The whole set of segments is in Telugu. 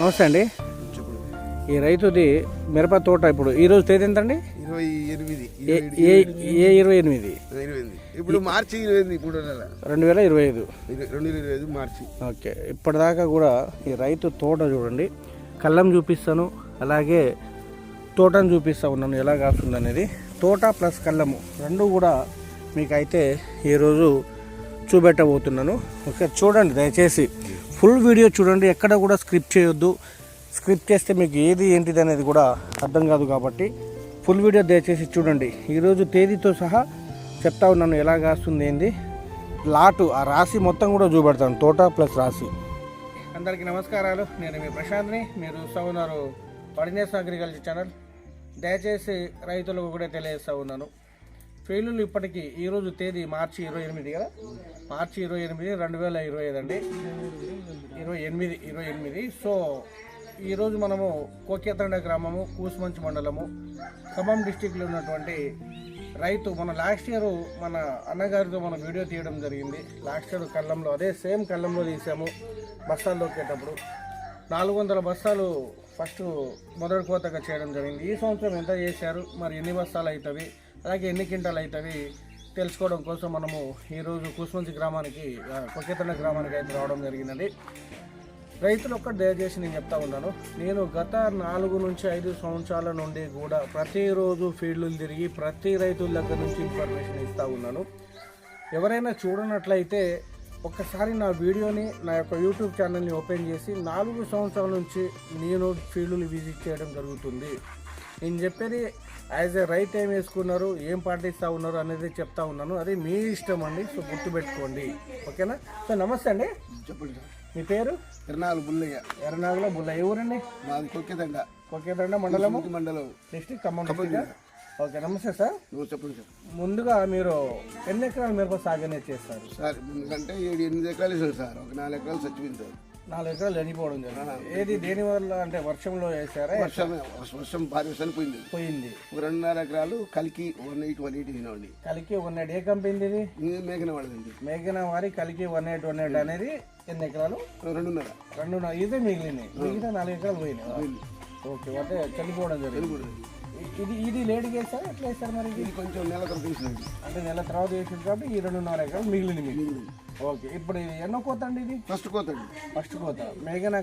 నమస్తే అండి. ఈ రైతుది మిరప తోట ఇప్పుడు ఈ రోజు తేదీ ఎంతండి? ఇరవై ఎనిమిది ఏ ఏ- ఇరవై ఎనిమిది? ఇప్పుడు మార్చి ఇరవై ఎనిమిది ఇప్పుడు నెల రెండు వేల ఇరవై ఐదు. రెండు వేల ఇరవై ఐదు మార్చి. ఓకే ఇప్పటిదాకా కూడా ఈ రైతు తోట చూడండి కళ్ళం చూపిస్తాను అలాగే తోటను చూపిస్తా ఉన్నాను ఎలా కాస్తుంది అనేది తోట ప్లస్ కళ్ళము రెండు కూడా మీకైతే ఈరోజు చూపెట్టబోతున్నాను. ఓకే చూడండి దయచేసి. ఫుల్ వీడియో చూడండి ఎక్కడ కూడా స్క్రిప్ట్ చేయొద్దు. స్క్రిప్ట్ చేస్తే మీకు ఏది ఏంటిది అనేది కూడా అర్థం కాదు కాబట్టి ఫుల్ వీడియో దయచేసి చూడండి. ఈరోజు తేదీతో సహా చెప్తా ఉన్నాను ఎలా కాస్తుంది ఏంది? లాటు ఆ రాశి మొత్తం కూడా చూపెడతాను తోట ప్లస్ రాశి. అందరికీ నమస్కారాలు. నేను మీ ప్రశాంత్ని మీరు చూస్తూ ఉన్నారు పడినేస్ అగ్రికల్చర్ ఛానల్. దయచేసి రైతులకు కూడా తెలియజేస్తూ ఉన్నాను. ఫెయిలులు ఇప్పటికీ ఈరోజు తేదీ మార్చి ఇరవై ఎనిమిది కదా? మార్చి ఇరవై ఎనిమిది రెండు వేల ఇరవై ఐదు అండి. ఇరవై ఎనిమిది ఇరవై ఎనిమిది. సో ఈరోజు మనము కోకేతండ గ్రామము కూసుమంచి మండలము ఖమ్మం డిస్టిక్లో ఉన్నటువంటి రైతు మన లాస్ట్ ఇయర్ మన అన్నగారితో మనం వీడియో తీయడం జరిగింది. లాస్ట్ ఇయర్ కళ్ళంలో అదే సేమ్ కళ్ళంలో తీసాము బస్తాలు దొక్కేటప్పుడు. నాలుగు వందల బస్తాలు ఫస్ట్ మొదటి కోతగా చేయడం జరిగింది. ఈ సంవత్సరం ఎంత చేశారు? మరి ఎన్ని బస్తాలు అవుతుంది అలాగే ఎన్ని క్వింటాలు అవుతుంది తెలుసుకోవడం కోసం మనము ఈరోజు కూసుమంచి గ్రామానికి కొకేతన గ్రామానికి అయితే రావడం జరిగినది. రైతులు ఒక్కటి దయచేసి నేను చెప్తా ఉన్నాను. నేను గత నాలుగు నుంచి ఐదు సంవత్సరాల నుండి కూడా ప్రతిరోజు ఫీల్డ్లు తిరిగి ప్రతి రైతుల దగ్గర నుంచి ఇన్ఫర్మేషన్ ఇస్తూ ఉన్నాను. ఎవరైనా చూడనట్లయితే ఒక్కసారి నా వీడియోని నా యొక్క యూట్యూబ్ ఛానల్ని ఓపెన్ చేసి నాలుగు సంవత్సరాల నుంచి నేను ఫీల్డ్లు విజిట్ చేయడం జరుగుతుంది. నేను చెప్పేది యాజ్ ఎ రైట్ ఏం వేసుకున్నారు ఏం పాటిస్తూ ఉన్నారు అనేది చెప్తా ఉన్నాను. అది మీ ఇష్టం అండి సో గుర్తుపెట్టుకోండి. ఓకేనా? సో నమస్తే అండి. చెప్పండి సార్. మీ పేరు? తిరణాలు బుల్లయ్య. ఎర్రనాగుల బుల్ల ఏ ఊరండి మాది కొక్కేదండ కొకేదండ మండలము? ఇంటి మండలం. డిస్టిక్ ఖమ్మం ఓకే నమస్తే సార్. నువ్వు చెప్పండి సార్. ముందుగా మీరు ఎన్ని ఎకరాల మిరప సాగు అనేది చేస్తారు? సార్ ఎందుకంటే ఏడు ఎనిమిది ఎకరాలు సార్. ఒక నాలుగు ఎకరాలు చచ్చిపోయింది సార్. నాలుగు ఎకరాలు ఎండిపోవడం జరిగింది. ఏది దేని వల్ల అంటే వర్షంలో వేసారా వర్షం వర్షం భారీ వర్షాలు పోయింది. పోయింది. రెండున్నర ఎకరాలు కలికి వన్ ఎయిట్ వన్ ఎయిట్ అయినామండి కలికి వన్ ఎయిట్ ఏ కంపెనీ ఇది? మేఘన వాడదండి మేఘన వారి కలికి వన్ ఎయిట్ వన్ ఎయిట్ అనేది ఎన్ని ఎకరాలు? రెండున్నర. రెండు ఇదే మిగిలినాయి మిగిలిన నాలుగు ఎకరాలు పోయినాయి. ఓకే అంటే చనిపోవడం జరిగింది. ఇది ఇది లేట్గా వేసారా ఎట్లా వేసారు మరి ఇది? కొంచెం నెల తర్వాత అంటే నెల తర్వాత వేసింది కాబట్టి ఈ రెండున్నర ఎకరాలు మిగిలింది మీకు. ఓకే ఇప్పుడు ఇది ఎన్నో కోత అండి ఇది? ఫస్ట్ కోతండి ఫస్ట్ కోత. మేఘన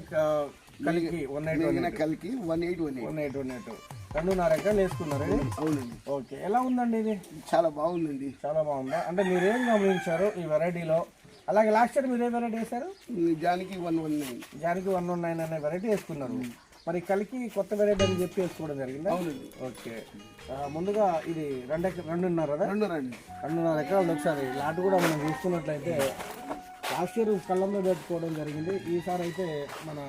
కలికి వన్ ఎయిట్ మేఘన కలికి one eight one one eight one eight. రెండున్నర ఎకరాలు వేసుకున్నారు? అవునండి. ఓకే ఎలా ఉందండి ఇది? చాలా బాగుందండి. చాలా బాగుందా? అంటే మీరు ఏం గమనించారు ఈ వెరైటీలో? అలాగే లాస్ట్ ఇయర్ మీరు ఏ వెరైటీ వేశారు? జానికి వన్ వన్ నైన్. జానికి వన్ వన్ నైన్ అనే వెరైటీ వేసుకున్నారు. మరి కలికి కొత్త వెరైటీ అని చెప్పి వేసుకోవడం జరిగిందా? అవునండి. ఓకే. ముందుగా ఇది రెండు ఎకర రెండున్నర రెండున్నర అండి రెండున్నర ఎకరాలు ఒకసారి. లాట్ కూడా మనం చూసుకున్నట్లయితే లాస్ట్ ఇయర్ కళ్ళంలో పెట్టుకోవడం జరిగింది. ఈసారి అయితే మన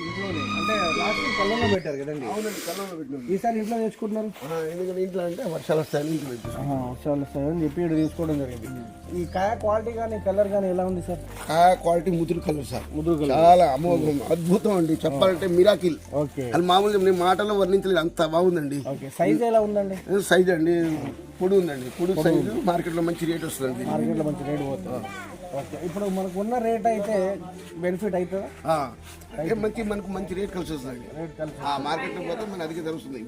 ఇంట్లోనే. అంటే లాస్ట్ ఇయర్ కళ్ళంలో పెట్టారు కదండి. అవునండి కళ్ళలో పెట్టినాం ఈసారి ఇంట్లో తెచ్చుకుంటున్నారు ఆ, ఎందుకంటే ఇంట్లో అంటే వర్షాలు వస్తాయని ఇంట్లో పెట్టేసాం వర్షాలు వస్తాయని చెప్పి ఇక్కడ తీసుకోవడం జరిగింది. ఈ కాయ క్వాలిటీ కానీ కలర్ కానీ ఎలా ఉంది సార్? ఆ క్వాలిటీ ముదురు కలర్ సార్. ముదురు కలర్. చాలా అమోఘం అద్భుతం అండి. చెప్పాలంటే మిరాకిల్ ఓకే. అది మామూలుగా నేను మాటల్లో వర్ణించలేదు అంత బాగుందండి. ఓకే. సైజ్ ఎలా ఉందండి? సైజ్ అండి పొడి ఉందండి పొడి సైజు మార్కెట్లో మంచి రేట్ వస్తుంది మార్కెట్లో మంచి రేట్ పోతుంది. ఓకే ఇప్పుడు మనకు ఉన్న రేట్ అయితే బెనిఫిట్ అవుతుందా? అంటే మంచి మనకు మంచి రేట్ కలిసి వస్తుంది. రేట్ కలిసి మార్కెట్లో పోతే మన అధిక ధర వస్తుంది.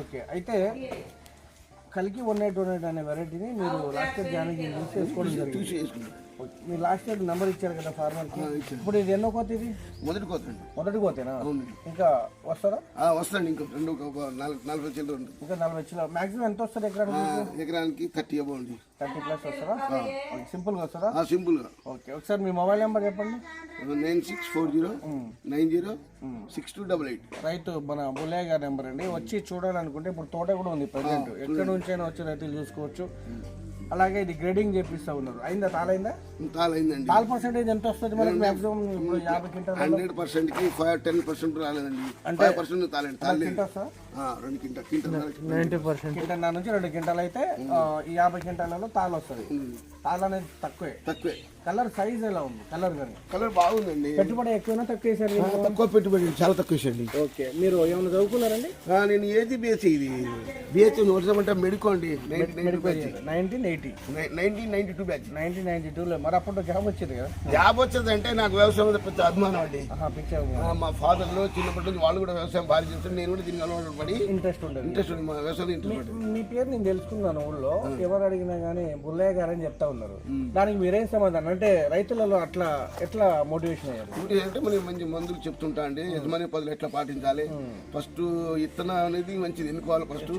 ఓకే అయితే కలికి వన్ ఎయిట్ వన్ ఎయిట్ అనే వెరైటీని మీరు లాస్ట్ యూస్ చేసుకోవడం జరిగింది. మీరు లాస్ట్ ఇయర్ నెంబర్ ఇచ్చారు కదా ఇచ్చాను. ఇప్పుడు ఇది ఎన్నో కోత ఇది? మొదటి కోతండి మొదటి కోతేనా? ఇంకా వస్తుందా ఆ, వస్తుందండి ఇంకా రెండు నలభై చిల్లర ఉంది ఇంకా నలభై వచ్చిన. మాక్సిమం ఎంత వస్తుంది ఆ, ఎకరానికి థర్టీ అబౌ అండి. థర్టీ ప్లస్ వస్తుందా ఓకే, సింపుల్గా వస్తుందా ఆ, సింపుల్గా. ఓకే ఒకసారి మీ మొబైల్ నెంబర్ చెప్పండి. Nine six four zero nine zero six two double eight. రైతు మన బుల్లయ్య గారి నెంబర్ అండి. వచ్చి చూడాలనుకుంటే ఇప్పుడు తోట కూడా ఉంది ప్రజెంట్. ఎక్కడి నుంచైనా వచ్చి రైతులు చూసుకోవచ్చు. అలాగే ఇది గ్రేడింగ్ చేపిస్తా ఉన్నారు. అయిందా? తాలైందా తాలైందండి తాల్ పర్సెంటేజ్ ఎంత వస్తుంది మనకి మాక్సిమం ఇప్పుడు యాభై క్వింటాల్ హండ్రెడ్ పర్సెంట్కి ఫైవ్ టెన్ పర్సెంట్ రాలేదండి. ఫైవ్ పర్సెంట్ తాలండి తాలేదు క్వింటాల్ సార్ ఆ, రెండు కింట కింట నైంటీ పర్సెంట్. క్వింటల్ నుంచి రెండు క్వింటాల్ అయితే ఈ యాభై క్వింటాలలో తాల్ వస్తుంది తాల్ అనేది తక్కువే. తక్కువే. కలర్ సైజ్ ఎలా ఉంది? కలర్ కానీ కలర్ బాగుందండి. పెట్టుబడి ఎక్కువైనా తక్కువ వేసారు తక్కువ పెట్టుబడి చాలా తక్కువ వేసండి ఓకే మీరు ఏమైనా చదువుకున్నారండి? నేను ఏది బిహెచ్ ఇది. బిహెచ్ నోట్స్ అంటే మెడికో అండి. Nineteen eighty. Nineteen ninety two batch. Nineteen ninety టూలో మరి అప్పుడు జాబ్ వచ్చింది కదా? జాబ్ వచ్చేది అంటే నాకు వ్యవసాయం మీద పెద్ద అభిమానం అండి. మా ఫాదర్లు చిన్నప్పటి నుంచి వాళ్ళు కూడా వ్యవసాయం భారీ చేస్తారు నేను కూడా దీనికి అలవాటు పడి ఇంట్రెస్ట్ ఉండదు. ఇంట్రెస్ట్ ఉంది మా వ్యవసాయం ఇంట్రెస్ట్ మీ పేరు నేను తెలుసుకున్నాను ఊళ్ళో. ఎవరు అడిగినా కానీ బుల్లయ్య గారు అని చెప్తా ఉన్నారు. దానికి మీరేం సమాధానం? అంటే రైతులలో అట్లా ఎట్లా మోటివేషన్ అయ్యారు? అంటే మనం మంచి మందులు చెప్తుంటా అండి యజమాని పదులు ఎట్లా పాటించాలి? ఫస్ట్ ఇత్తనం అనేది మంచిది ఎన్నుకోవాలి ఫస్ట్.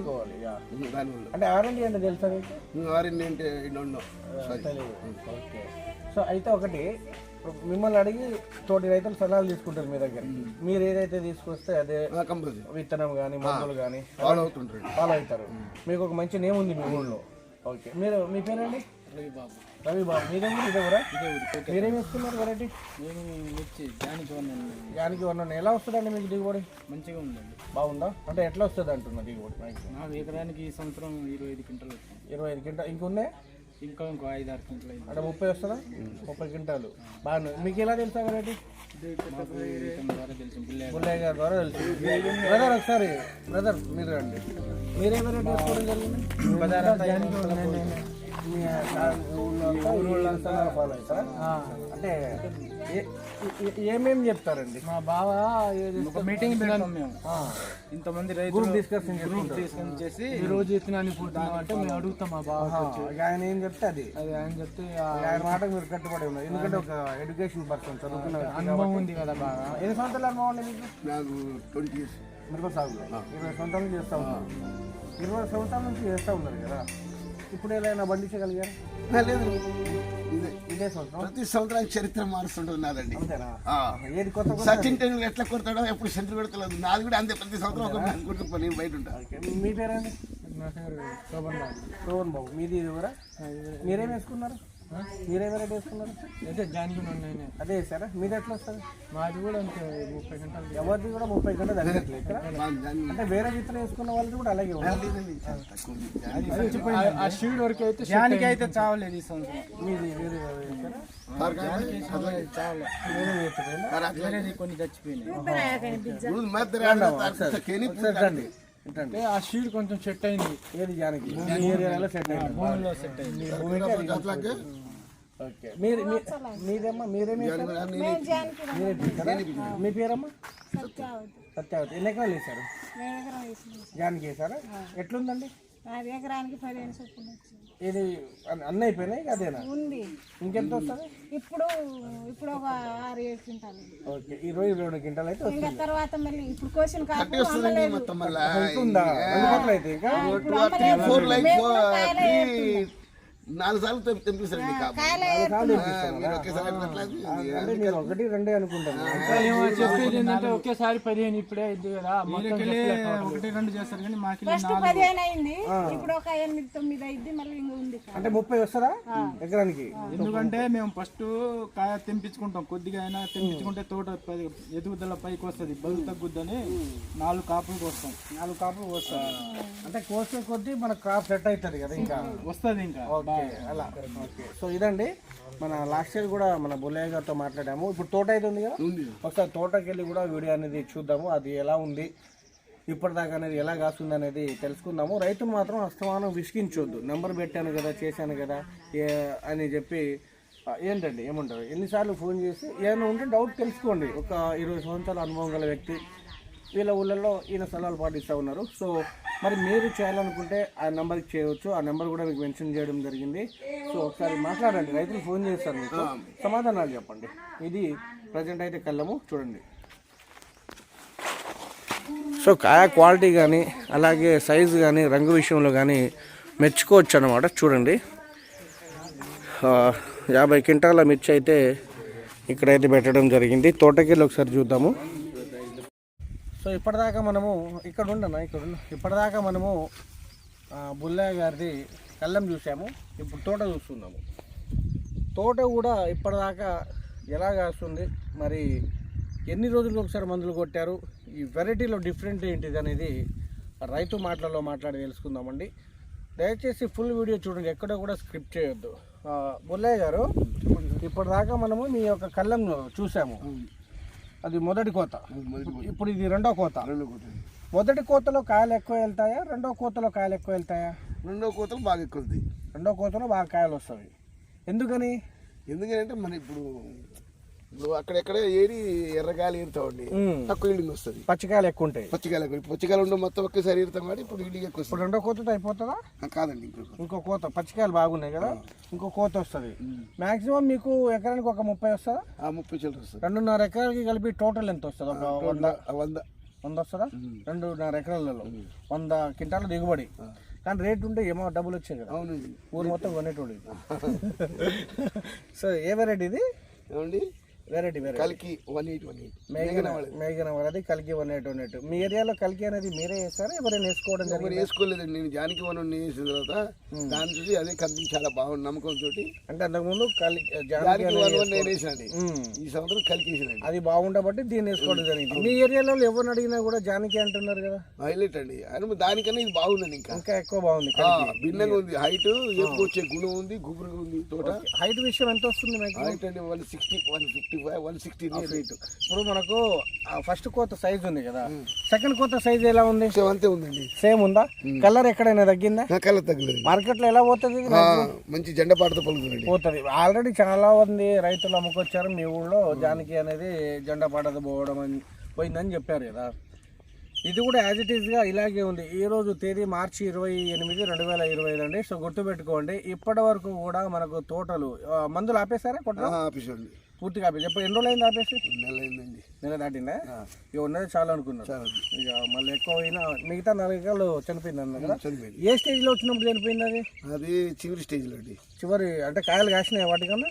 దానివల్ల అంటే ఆర్ఎండి అంటే తెలుసా మీకు? ఆరెంజ్ అంటే తెలియదు ఓకే. సో అయితే ఒకటి మిమ్మల్ని అడిగి తోటి రైతులు సలహాలు తీసుకుంటారు మీ దగ్గర. మీరు ఏదైతే తీసుకొస్తే అదే విత్తనం కానీ మందులు కానీ ఫాలో అవుతుంటాడు ఫాలో అవుతారు. మీకు ఒక మంచి నేమ్ ఉంది మీ ఊళ్ళో ఓకే. మీరు మీ పేరండి? రవి బాబు రవి బాబు మీరేమో ఇదే ఊరా? ఇదే ఊరు మీరేం వేసుకున్నారు వెరైటీ నేను వచ్చి దానికి ఉన్నాను దానికి వన్ ఎలా వస్తుందండి మీకు దిగుబడి? మంచిగా ఉందండి. బాగుందా? అంటే ఎట్లా వస్తుంది అంటున్నా దిగుబడి? నాకు ఎకరానికి ఈ సంవత్సరం ఇరవై ఐదు క్వింటలు వచ్చింది. ఇరవై ఐదు క్వింటా ఇంకొన్నాయి ఇంకా ఇంకో ఐదు ఆరు క్వింటలు అయింది. అంటే ముప్పై వస్తుందా? ముప్పై క్వింటాలు. బాగా మీకు ఎలా తెలుసా వెరైటీ బుల్లయ్య గారి. ద్వారా తెలుసు బ్రదర్ ఒకసారి బ్రదర్ మీరు రండి. మీరే వెరైటీ వేసుకోవడం జరిగింది? అంటే ఏ- ఏ- ఏమేం చెప్తారండి? మా బావ ఒక మీటింగ్ మేము. ఇంతమంది రైతులు డిస్కషన్ గ్రూప్ డిస్కస్ చేసి ఈ రోజు పుట్టినాం అంటే మేము అడుగుతాం మా బావ ఆయన ఏం చెప్తే అది. అది ఆయన చెప్తే ఆ ఆయన మాటకు మీరు కట్టుబడి ఉన్నారు. ఎందుకంటే ఒక ఎడ్యుకేషన్ పర్సన్ చదువుకున్న అనుభవం ఉంది కదా బాగా. ఎన్ని సంవత్సరాలు అనుభవం మీకు? నాకు ట్వంటీ ఇరవై సంవత్సరాల నుంచి చేస్తూ ఉన్నారు. ఇరవై సంవత్సరాల నుంచి చేస్తూ ఉన్నారు కదా. ఇప్పుడు ఏదైనా పండించగలిగారు లేదు. ఇదే ఇదే సంవత్సరం. ప్రతి సంవత్సరానికి చరిత్ర మారుస్తుంటుంది నాదండి. అంతేనా? ఆ. ఏది కొత్త సచిన్ టెండూల్కర్ ఎట్లా కొడతాడో ఎప్పుడు సెంటర్ పెడతలేదు. నాది కూడా అంతే ప్రతి సంవత్సరం ఒక నేను బయట ఉంటా. మీ పేరండి నా పేరు శోభన్ బాబు. రోహన్ బాబు. మీది ఇది కూడా మీరేం వేసుకున్నారు? మీరేం వెరైటీ వేసుకున్నారు? అయితే జానికి ఉన్నాయి అదే వేసారా? మీది ఎట్లా వస్తుంది? మాది కూడా అంతే ముప్పై గంటలు ఎవరిది కూడా ముప్పై గంటల దగ్గర ఇక్కడ అంటే వేరే విత్తనం వేసుకున్న వాళ్ళది కూడా అలాగే ఆ- షీడ్ వరకు అయితే జానికి అయితే చావలేదు ఈ సంవత్సరం. మీది వేరే కొన్ని చచ్చిపోయినాయి. అంటే ఆ షీడ్ కొంచెం సెట్ అయింది. ఏది జానకి? మీ ఏరియాలో సెట్ అయింది. భూమిలో సెట్ అయింది. మీ భూమికి అది అట్లాగే ఓకే. మీరు మీ- మీదేమ్మా మీరేమి? మీ పేరమ్మా? సత్యావతి. ఎన్ని ఎకరాలు వేశారు? జానకి వేశారా? ఎట్లుందండి? అది ఎకరానికి పదిహేను చొప్పున వచ్చింది. ఇది అన్ని- అయిపోయినాయి అదేనా? ఉంది. ఇంకెంత వస్తుంది? ఇప్పుడు ఇప్పుడు ఒక ఆరు ఏడు క్వింటాలు ఉంది. ఓకే ఇరవై ఇరవై రెండు క్వింటాలు అయితే ఇంకా తర్వాత మళ్ళీ ఇప్పుడు కోసిన కాపు మళ్ళా. వస్తుందా రెండు అయితే ఇంకా? ఇప్పుడు త్రీ అమ్మలేదు. ఫోర్ లైక్ మేము కూడా కాయలే త్రీ నాలుగు సార్లు తెంపి- తెంపిస్తారండి మీరు ఒకటి రెండే అనుకుంటాను. చెప్పేది ఏంటంటే ఒకేసారి పదిహేను ఇప్పుడే అయింది కదా ఒకటి రెండు చేస్తారు కానీ మాకి ఫస్ట్ పదిహేను అయింది ఇప్పుడు ఒక ఎనిమిది తొమ్మిది అయింది మళ్ళీ ఇంకా ఉంది. అంటే ముప్పై వస్తుందా ఎకరానికి? ఎందుకంటే మేము ఫస్ట్ కాయ తెంపించుకుంటాం కొద్దిగా అయినా తెంపించుకుంటే తోట పది ఎదుగుదల పైకి వస్తుంది బరువు తగ్గుద్దని నాలుగు కాపులకు వస్తాం నాలుగు కాపులు కోస్తారు. అంటే కోసే కొద్దీ మన క్రాప్ సెట్ అవుతుంది కదా ఇంకా. వస్తుంది ఇంకా. అలా. ఓకే సో ఇదండి. మన లాస్ట్ ఇయర్ కూడా మన బుల్లయ్య గారితో మాట్లాడాము. ఇప్పుడు తోట అయితే ఉంది కదా? ఒకసారి తోటకి వెళ్ళి కూడా వీడియో అనేది చూద్దాము. అది ఎలా ఉంది? ఇప్పటిదాకా అనేది ఎలా కాస్తుంది అనేది తెలుసుకుందాము. రైతులు మాత్రం అస్తమానం విసిగించొద్దు. నెంబర్ పెట్టాను కదా చేశాను కదా ఏ అని చెప్పి ఏంటండి ఏముంటారు? ఎన్నిసార్లు ఫోన్ చేసి ఏమైనా ఉంటే డౌట్ తెలుసుకోండి. ఒక ఇరవై సంవత్సరాల అనుభవం గల వ్యక్తి. వీళ్ళ ఊళ్ళల్లో ఈయన సలహాలు పాటిస్తూ ఉన్నారు. సో మరి మీరు చేయాలనుకుంటే ఆ నెంబర్కి చేయవచ్చు. ఆ నెంబర్ కూడా మీకు మెన్షన్ చేయడం జరిగింది. సో ఒకసారి మాట్లాడండి. రైతులు ఫోన్ చేస్తారు మీకు. సమాధానాలు చెప్పండి. ఇది ప్రజెంట్ అయితే కళ్ళము చూడండి. సో కాయ క్వాలిటీ కానీ అలాగే సైజు కానీ రంగు విషయంలో కానీ మెచ్చుకోవచ్చు అనమాట చూడండి. యాభై క్వింటాల మిర్చి అయితే ఇక్కడైతే పెట్టడం జరిగింది. తోటకెళ్ళి ఒకసారి చూద్దాము. సో ఇప్పటిదాకా మనము ఇక్కడ ఉండనా? ఇక్కడ ఇప్పటిదాకా మనము బుల్లయ్య గారిది కళ్ళం చూసాము. ఇప్పుడు తోట చూస్తున్నాము. తోట కూడా ఇప్పటిదాకా ఎలా కాస్తుంది? మరి ఎన్ని రోజులకు ఒకసారి మందులు కొట్టారు? ఈ వెరైటీలో డిఫరెంట్ ఏంటిది అనేది రైతు మాటలలో మాట్లాడి తెలుసుకుందామండి. దయచేసి ఫుల్ వీడియో చూడండి. ఎక్కడ కూడా స్క్రిప్ట్ చేయొద్దు. బుల్లయ్య గారు ఇప్పటిదాకా మనము మీ యొక్క కళ్ళం చూసాము. అది మొదటి కోత. ఇప్పుడు ఇది రెండో కోత. మొదటి కోతలో కాయలు ఎక్కువ వెళ్తాయా? రెండో కోతలో కాయలు ఎక్కువ వెళ్తాయా? రెండో కోతలు బాగా ఎక్కువ రెండో కోతలో బాగా కాయలు వస్తాయి. ఎందుకని? ఎందుకంటే మన ఇప్పుడు ఇప్పుడు అక్కడెక్కడ ఏరి ఎర్రగాలి ఏరుతామండి. తక్కువ ఈల్డింగ్ వస్తుంది. పచ్చికాయలు ఎక్కువ ఉంటాయి. పచ్చికాయలు ఎక్కువ. పచ్చికాయలు ఉండడం మొత్తం ఒకేసారి ఏరుతాం కాబట్టి ఇప్పుడు ఈల్డింగ్ ఎక్కువ ఇప్పుడు రెండో కోతతో అయిపోతుందా? కాదండి ఇంకొక ఇంకో కోత పచ్చికాయలు బాగున్నాయి కదా ఇంకో కోత వస్తుంది. మాక్సిమం మీకు ఎకరానికి ఒక ముప్పై వస్తుందా? ఆ ముప్పై చిల్లర వస్తుంది. రెండున్నర ఎకరాలకి కలిపి టోటల్ ఎంత వస్తుంది? ఒక వంద. వంద. వంద వస్తుందా? రెండున్నర ఎకరాలలో. వంద క్వింటాల దిగుబడి. కానీ రేట్ ఉంటే ఏమో డబ్బులు వచ్చాయి కదా. అవునండి. ఊరు మొత్తం కొనేటోడు సో ఏ వెరైటీ ఇది? ఏమండి? వెరైటీ వెరైటీ కలికి వన్ ఎయిట్ వన్ ఎయిట్ మేఘన మేఘన వరది కలికి వన్ ఎయిట్ వన్ ఎయిట్ మీ ఏరియాలో కలికి అనేది మీరే వేస్తారా ఎవరైనా వేసుకోవడం జరిగింది? వేసుకోలేదండి. నేను జానికి వనం వేసిన తర్వాత దాని చూసి అదే కంపెనీ చాలా బాగుంది నమ్మకం తోటి అంటే అంతకుముందు కలి జానకి వన్ నేను. వేసినండి ఉమ్. ఈ సంవత్సరం కలికి వేసినండి. అది బాగుండబట్టి దీన్ని వేసుకోవడం జరిగింది. మీ ఏరియాలో ఎవరిని అడిగినా కూడా జానకి అంటున్నారు కదా? హైలైట్ అండి. అని దానికన్నా ఇది బాగుందండి ఇంకా. ఇంకా ఎక్కువ బాగుంది భిన్నంగా ఉంది. హైట్ ఎక్కువ వచ్చే గుణం ఉంది గుబురుగా ఉంది తోట. హైట్ విషయం ఎంత వస్తుంది హైట్ అండి one sixty one fifty five one sixty ఇప్పుడు మనకు ఫస్ట్ కోత సైజ్ ఉంది కదా. సెకండ్ కోత సైజ్ ఎలా ఉంది? అంతే ఉందండి. సేమ్ ఉందా? కలర్ ఎక్కడైనా తగ్గిందా? కళ్ళ తగ్గలేదు. మార్కెట్లో ఎలా పోతుంది మంచి జెండా పాటతో పలుకుతుందండి. పోతుంది. ఆల్రెడీ చాలా మంది రైతులు అమ్ముకొచ్చారు. మీ ఊళ్ళో జానకి అనేది జెండా పోవడం అని పోయిందని చెప్పారు కదా. ఇది కూడా యాజ్ ఇట్ ఈస్గా ఇలాగే ఉంది. ఈ రోజు తేదీ మార్చి ఇరవై ఎనిమిది రెండు వేల ఇరవై ఐదు అండి. సో గుర్తుపెట్టుకోండి. ఇప్పటి వరకు కూడా మనకు తోటలు మందులు ఆపేశారా కొట్టడం? ఆఫీసండి పూర్తిగా ఆపేసి ఎప్పుడు ఎన్ని రోజులు అయింది ఆపేసి? నెల అయిందండి నెల దాటిందా? ఇక ఉన్నది చాలా అనుకున్నారు చాలా. ఇక మళ్ళీ ఎక్కువ అయినా మిగతా నాలుగు ఎకరాలు చనిపోయింది అన్న కదా? చనిపోయింది. ఏ స్టేజ్లో వచ్చినప్పుడు చనిపోయింది అది? అది చివరి స్టేజ్లో అండి. చివరి అంటే కాయలు కాసినాయి వాటికన్నా?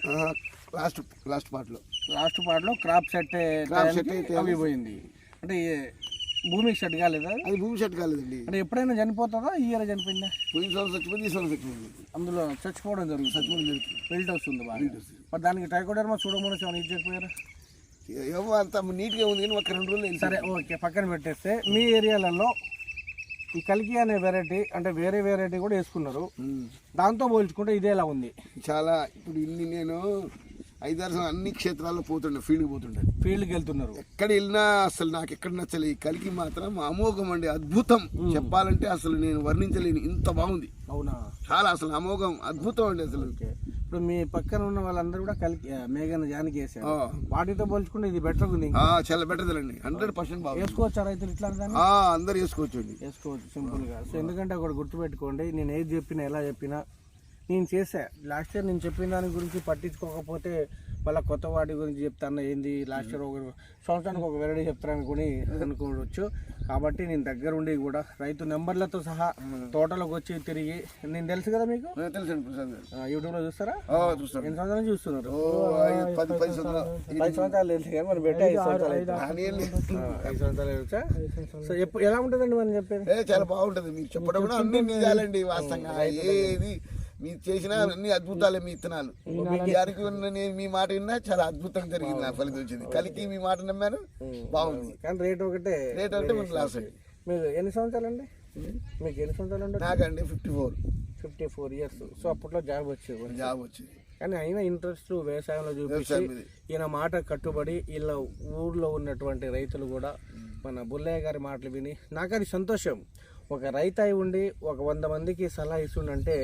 లాస్ట్ లాస్ట్ పార్ట్లో. లాస్ట్ పార్ట్లో క్రాప్ సెట్ Crop set టైంకి అయితే అవి పోయింది. అంటే భూమికి సెట్ కాలేదా అది? భూమి సెట్ కాలేదండి. అంటే ఎప్పుడైనా చనిపోతుందా? ఈ ఇయర్ చనిపోయిందా? పోయిన సంవత్సరం చచ్చిపోయింది ఈ సంవత్సరం చచ్చిపోయింది. అందులో చచ్చిపోవడం జరుగుతుంది. చచ్చిపోవడం జరుగుతుంది. ఫిల్ట్ వస్తుంది బాగా. మరి దానికి టైకోడర్మా చూడమని ఏమైనా ఇచ్చేకపోయారా ఏమో అంత నీట్గా ఉంది కానీ ఒక రెండు రోజులు అయింది. సరే ఓకే పక్కన పెట్టేస్తే మీ ఏరియాలలో ఈ కలికి అనే వెరైటీ అంటే వేరే వెరైటీ కూడా వేసుకున్నారు. దాంతో పోల్చుకుంటే ఇదే ఎలా ఉంది. చాలా ఇప్పుడు ఇన్ని నేను ఐదారు అన్ని క్షేత్రాల్లో పోతుండే ఫీల్డ్కి పోతుండే. ఫీల్డ్కి వెళ్తున్నారు ఎక్కడ వెళ్ళినా అసలు నాకు ఎక్కడ నచ్చలేదు ఈ కలికి మాత్రం అమోఘం అండి అద్భుతం. చెప్పాలంటే అసలు నేను వర్ణించలేను ఇంత బాగుంది. అవునా? చాలా అసలు అమోఘం అద్భుతం అండి అసలు. ఇప్పుడు మీ పక్కన ఉన్న వాళ్ళందరూ కూడా కలికి మేఘన జానికి వేసారు. వాటితో పోల్చుకుంటే ఇది బెటర్ ఉంది చాలా బెటర్ అండి హండ్రెడ్ పర్సెంట్ వేసుకోవచ్చా రైతులు ఇట్లా అందరు వేసుకోవచ్చు అండి. వేసుకోవచ్చు సింపుల్గా సో ఎందుకంటే ఒకటి గుర్తుపెట్టుకోండి నేను ఏది చెప్పినా ఎలా చెప్పినా నేను చేసా లాస్ట్ ఇయర్ నేను చెప్పిన దాని గురించి పట్టించుకోకపోతే మళ్ళీ కొత్త వాటి గురించి చెప్తాను ఏంది? లాస్ట్ ఇయర్ ఒక సంవత్సరానికి ఒక వెరైటీ చెప్తారనుకుని అనుకోవచ్చు. కాబట్టి నేను దగ్గర ఉండి కూడా రైతు నెంబర్లతో సహా తోటలోకి వచ్చి తిరిగి నేను తెలుసు కదా మీకు? ఆ, యూట్యూబ్లో చూస్తారా? ఎన్ని సంవత్సరాలు చూస్తున్నారు? పది సంవత్సరాలు. తెలుసు కానీ మనం పెట్టి ఐదు సంవత్సరాలు ఐదు తెలుసా? సో ఎలా ఉంటుందండి మనం చెప్పేది? చాలా బాగుంటది. మీరు చెప్పడం కూడా అన్ని నిజాలండి వాస్తవంగా. ఏది మీరు చేసిన అన్ని అద్భుతాలే మీ ఇత్తనాలు. గారికి ఉన్న నేను మీ మాట విన్నా చాలా అద్భుతంగా జరిగింది నా ఫలితం వచ్చింది. కలికి మీ మాట నమ్మాను బాగుంది. కానీ రేట్ ఒకటే. రేట్ అంటే మనకు లాస్ అండి మీరు ఎన్ని సంవత్సరాలు అండి? మీకు ఎన్ని సంవత్సరాలు ఉండదు నాకండి fifty four fifty four years so అప్పట్లో జాబ్ వచ్చేది జాబ్ వచ్చింది. కానీ అయినా ఇంట్రెస్ట్ వ్యవసాయంలో చూపించి. ఈయన మాట కట్టుబడి వీళ్ళ ఊర్లో ఉన్నటువంటి రైతులు కూడా మన బుల్లయ్య గారి మాటలు విని నాకు అది సంతోషం. ఒక రైతు అయి ఉండి ఒక వంద మందికి సలహా ఇస్తుండంటే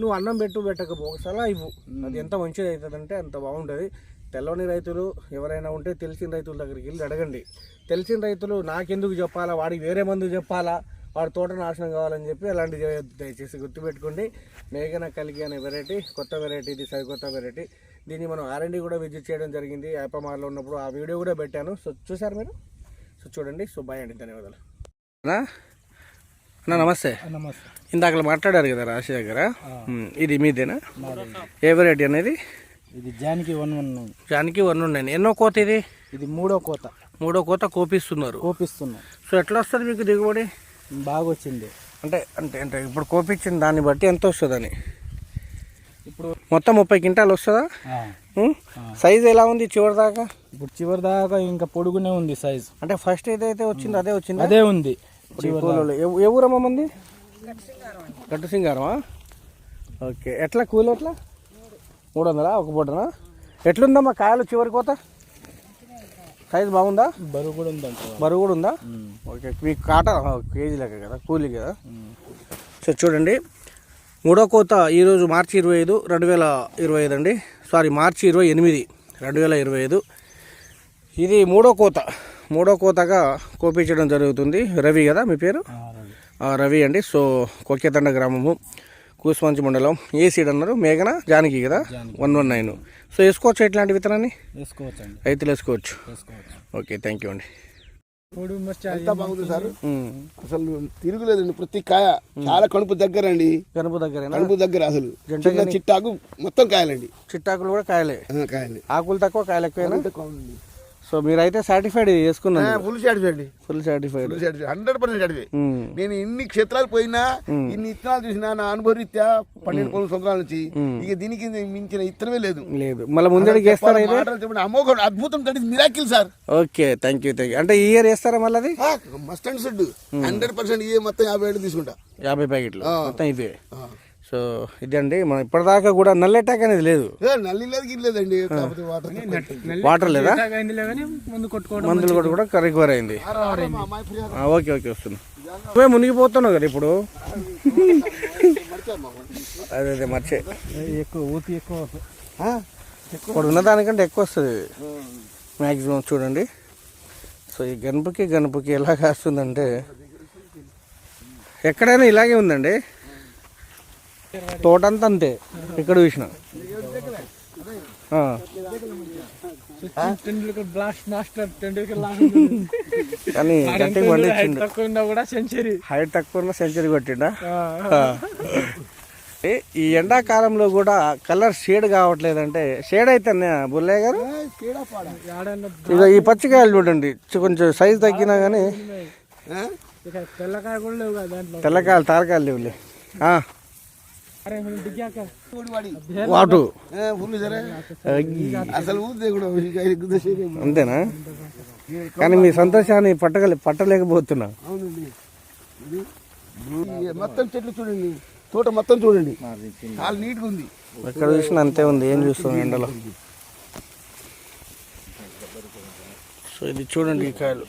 నువ్వు అన్నం పెట్టు పెట్టకపో ఒక సలహా ఇవ్వు. అది ఎంత మంచిది అవుతుందంటే అంత బాగుంటుంది. తెల్లని రైతులు ఎవరైనా ఉంటే తెలిసిన రైతుల దగ్గరికి వెళ్ళి అడగండి. తెలిసిన రైతులు నాకెందుకు చెప్పాలా? వాడికి వేరే మందు చెప్పాలా? వాడి తోట నాశనం కావాలని చెప్పి అలాంటి దయచేసి గుర్తుపెట్టుకోండి. మేఘన కలిగి అనే వెరైటీ కొత్త వెరైటీ ఇది సరికొత్త వెరైటీ దీన్ని మనం ఆర్ఎండి కూడా విజిట్ చేయడం జరిగింది. యాపమార్లో ఉన్నప్పుడు ఆ వీడియో కూడా పెట్టాను. సో చూసారు మీరు? సో చూడండి. సో బాయ్ అండి. ధన్యవాదాలు. అన్నా నమస్తే. నమస్తే. ఇందాక మాట్లాడారు కదా రాశి దగ్గర. ఇది మీదేనా? ఏ వెరైటీ అనేది ఇది? జానికి వన్ వన్ దానికి వన్ ఉన్నాయి ఎన్నో కోత ఇది? ఇది మూడో కోత. మూడో కోత కోపిస్తున్నారు. కోపిస్తున్నాం. సో ఎట్లా వస్తుంది మీకు దిగుబడి? బాగా వచ్చింది అంటే అంటే అంటే ఇప్పుడు కోపించిన దాన్ని బట్టి ఎంత వస్తుందని? ఇప్పుడు మొత్తం ముప్పై క్వింటాలు వస్తుందా? సైజ్ ఎలా ఉంది చివరి దాకా? ఇప్పుడు చివరి దాకా ఇంకా పొడుగునే ఉంది సైజ్ అంటే ఫస్ట్ ఏదైతే వచ్చిందో అదే వచ్చిందా? అదే ఉంది. కూలీలు ఏ- ఊరమ్మా మంది? గట్టు సింగారమా? ఓకే. ఎట్లా కూలి ఎట్లా? మూడు వందలా? ఒక పూటనా? ఎట్లుందమ్మా కాయలు చివరి కోత? సైజ్ బాగుందా? బరువు కూడా ఉందంట. బరువు కూడా ఉందా? ఓకే. మీకు కాట కేజీ లెక్క కదా కూలి కదా. సో చూడండి. మూడో కోత ఈరోజు మార్చి ఇరవై ఐదు రెండు వేల ఇరవై ఐదు అండి. సారీ మార్చి ఇరవై ఎనిమిది రెండు వేల ఇరవై ఐదు. ఇది మూడో కోత. మూడో కోతగా కోపించడం జరుగుతుంది. రవి కదా మీ పేరు? ఆ, రవి. అండి. సో కొక్కేతండ గ్రామము కూసుమంచి మండలం. ఏ సీడ్ అన్నారు? మేఘన జానకి కదా? One one nine. సో వేసుకోవచ్చు ఇట్లాంటి విత్తనాన్ని? రైతులు వేసుకోవచ్చు. ఓకే థ్యాంక్ యూ అండి. ఎంత బాగుంది సార్. అసలు తిరుగులేదండి. ప్రతి కాయ చాలా కడుపు దగ్గర అండి గనుపు దగ్గరేనా? కడుపు దగ్గర అసలు. చిట్టాకు మొత్తం కాయలండి. చిట్టాకులు కూడా కాయలే. కాయలు. ఆకులు తక్కువ కాయలు కావాలండి సో మీరైతే సర్టిఫైడ్ చేసుకున్నాను ఫుల్ అండి ఫుల్ షాట్ హండ్రెడ్ పర్సెంట్ అడివి నేను ఇన్ని క్షేత్రాలు పోయినా ఇన్ని ఇత్తనాలు చూసినా నా అనుభవరీత్యా పన్నెండు పనులు సంవత్సరాల నుంచి ఇక దీనికి మించిన ఇత్తనమే లేదు. లేదు. మళ్ళీ మాటలు చెప్పండి. అమోఘం అద్భుతం. తడి miracle sir okay thank you thank you అంటే ఈ ఇయర్ వేస్తారా మళ్ళీ అది? Must and should hundred percent ఏ మొత్తం యాభై ఏళ్ళు తీసుకుంటా. యాభై ప్యాకెట్లు. మొత్తం ఇదే. సో ఇదండి మనం ఇప్పటిదాకా కూడా నల్ల అటాక్ అనేది లేదు. ఏ, నల్లి లేదు గిల్లి లేదండి వాటర్ వాటర్ లేదా? అయిందిలే కానీ ముందు కొట్టుకోవడం మందులు కూడా కూడా రికవర్ అయింది ఆ, ఓకే ఓకే వస్తున్నా. నువ్వే మునిగిపోతున్నావు కదా ఇప్పుడు. అదే అదే మర్చే. ఎక్కువ ఊతి ఎక్కువ. ఇప్పుడు ఉన్న దానికంటే ఎక్కువ వస్తుంది మ్యాక్సిమం చూడండి. సో ఈ గణపకి గణపకి ఎలా కాస్తుందంటే ఎక్కడైనా ఇలాగే ఉందండి. తోటంతా అంతే ఇక్కడ చూసిన. ఆ. టెండూల్కర్ బ్లాస్ట్ మాస్టర్ టెండూల్కర్ కానీ గట్టిగా పండించిండు. తక్కువ ఉన్నా కూడా సెంచరీ. హైట్ తక్కువ ఉన్న సెంచరీ కొట్టిండా? ఈ ఎండాకాలంలో కూడా కలర్ షేడ్ కావట్లేదంటే షేడ్ అయితే బుల్లయ్య గారు? ఇక ఈ పచ్చికాయలు చూడండి కొంచెం సైజ్ తగ్గినా కానీ తెల్లకాయలు తారకాయలు లేవులే. వాటు. అసలు. అంతేనా? కానీ మీ సంతోషాన్ని పట్టగలి పట్టలేకపోతున్నా. అవునండి. ఇది ఈ మొత్తం చెట్లు చూడండి. తోట మొత్తం చూడండి. చాలా నీట్గా ఉంది. ఎక్కడ చూసినా అంతే ఉంది. ఏం చూస్తాం ఎండలో? సో ఇది చూడండి ఈ కాయలు.